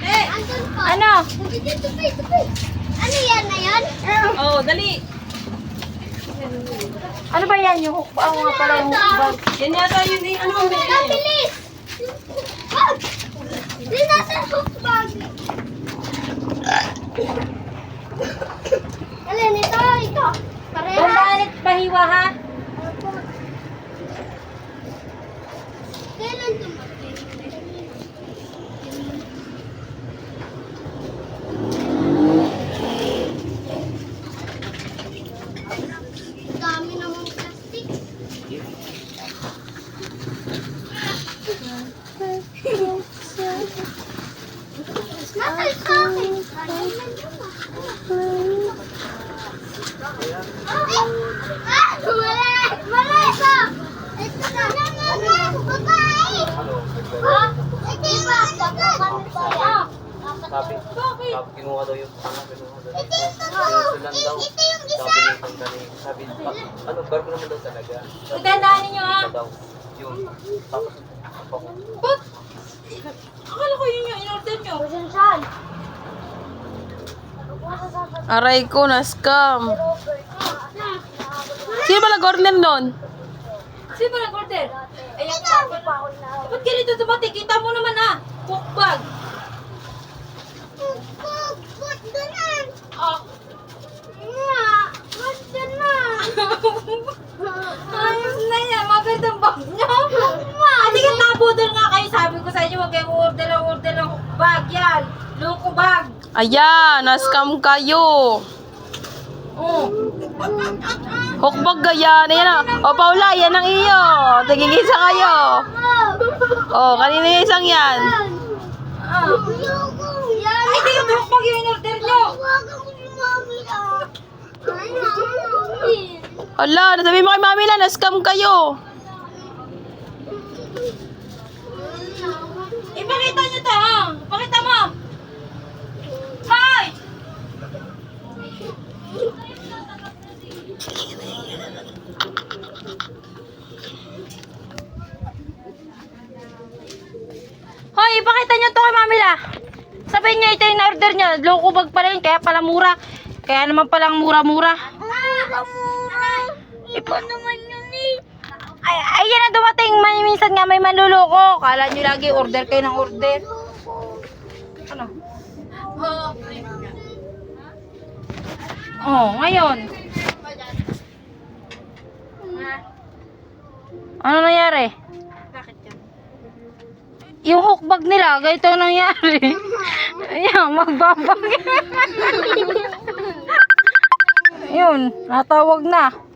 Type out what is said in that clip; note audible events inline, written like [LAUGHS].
Eh, Andun po. ano? Tupi. Ano yan na yan? Oh, dali. Ano ba yan? Yung hook ba? nga pala yung hook bag. Yan yata yun eh. Ano ang bilis! Natin hook bag. Alin, ito, ito. Pareha. Bumbalit pahiwa ha? Kailan dumating? Dami naman plastic. Nasaan sa akin? Ah. Ah! Ito! Na! Ano? Ito yung yung ano, daw. Ito yung Yung yung isa. Ano, barko naman daw talaga. Tandaan ninyo ha? Ito daw. Yun. Tapos. Ba't? Akala ko yun yung in-order nyo. Saan? Aray ko, na-scam. Sino ba nag-order nun? Sino ba nag-order? Ayan ka. Ba't ganito dumating? Kita mo naman ha. Hook bag. Ba't ganun? Oh. Nga, ba't ganun? Ayos na yan. Magandang bag nyo. Hindi ka tabudol nga kayo. Sabi ko sa inyo, huwag kayong order ang order ng hook bag. Yan. Loko bag. Ayan, na-scam kayo. Oh. Hukbag gaya. Ayan o. O, Paula, yan ang iyo. Tigigisa kayo. O, kanina yung isang yan. Ah. Ay, di yung hook bag yung in-order nyo. Ah. Hala, nasabi mo kay mami lang, na-scam kayo. Ipakita nyo to, ha? Pakita mo. Hoy! Hoy, ipakita nyo to kay Mami La. Sabihin nyo ito yung order nyo. Loko bag pala yun, kaya pala mura. Kaya naman palang mura-mura. Mura-mura. Iba naman yun eh. Ay, ay, yan ang dumating. May, minsan nga may manluloko. Kala nyo lagi order kayo ng order. Ano? Oh, ngayon. Ano nangyari? Yung hook bag nila, ganito ang nangyari. Ayan, magbabag. [LAUGHS] Yun, natawag na.